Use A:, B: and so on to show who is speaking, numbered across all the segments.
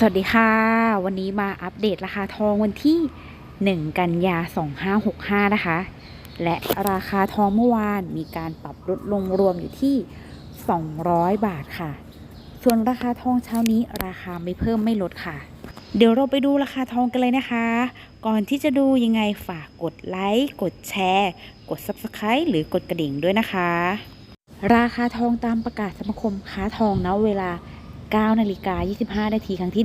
A: สวัสดีค่ะ วันนี้มาอัปเดตราคาทองวันที่ 1 กันยา 2565 นะคะ และราคาทองเมื่อวานมีการปรับลดลงรวมอยู่ที่ 200 บาทค่ะ ส่วนราคาทองเช้านี้ราคาไม่เพิ่มไม่ลดค่ะ เดี๋ยวเราไปดูราคาทองกันเลยนะคะ ก่อนที่จะดูยังไงฝากกดไลค์ กดแชร์ กด Subscribe หรือกดกระดิ่งด้วยนะคะ ราคาทองตามประกาศสมาคมค้าทองณเวลา 9นาฬิกา25นาทีครั้งที่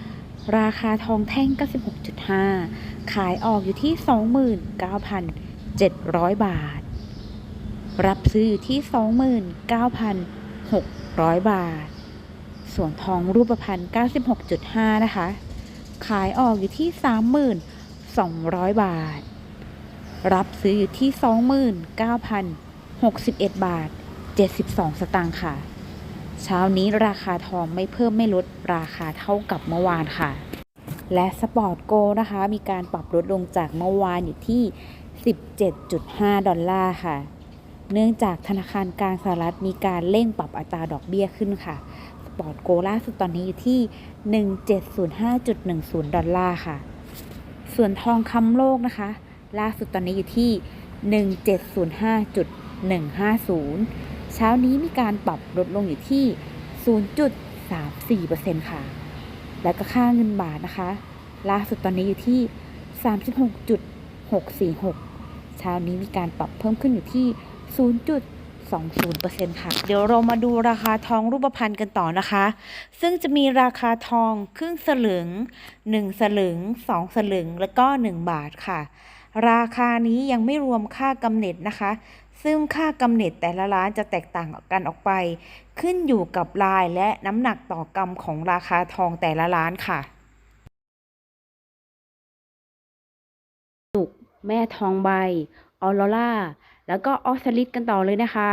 A: 1 ราคาทองแท่ง 96.5 ขายออกอยู่ที่ 29,700 บาท รับซื้ออยู่ที่ 29,600 บาท ส่วนทองรูปพรรณ96.5 นะคะ ขายออกอยู่ที่3,200 บาท รับซื้ออยู่ที่ 29,061 บาท 72 สตางค์ค่ะ เช้านี้ราคาทองไม่เพิ่มไม่ลดราคาเท่ากับเมื่อวานค่ะ และสปอร์ตโกนะคะ มีการปรับลดลงจากเมื่อวานอยู่ที่ 17.5 ดอลลาร์ค่ะ เนื่องจากธนาคารกลางสหรัฐมีการเร่งปรับอัตราดอกเบี้ยขึ้นค่ะ สปอร์ตโกล่าสุดตอนนี้อยู่ที่ 1705.10 ดอลลาร์ค่ะ ส่วนทองคำโลกนะคะ ล่าสุดตอนนี้อยู่ที่ 1705.150 เช้านี้มีการปรับลดลงอยู่ที่ 0.34%ค่ะ และก็ค่าเงินบาทนะคะ ล่าสุดตอนนี้อยู่ที่ 36.646 เช้านี้มีการปรับเพิ่มขึ้นอยู่ที่ 0.20%ค่ะ เดี๋ยวเรามาดูราคาทองรูปพรรณกันต่อนะคะ ซึ่งจะมีราคาทองครึ่งสลึง 1 สลึง 2 สลึง แล้วก็ 1 บาทค่ะ ราคานี้ยังไม่รวมค่ากำเนิดนะคะ ซึ่งค่ากำเนิดแต่ละร้านจะแตกต่างกันออกไป ขึ้นอยู่กับลายและน้ำหนักต่อกรัมของราคาทองแต่ละร้านค่ะสุกแม่ทองใบ ออโรล่า แล้วก็ออสลิดกันต่อเลยนะคะ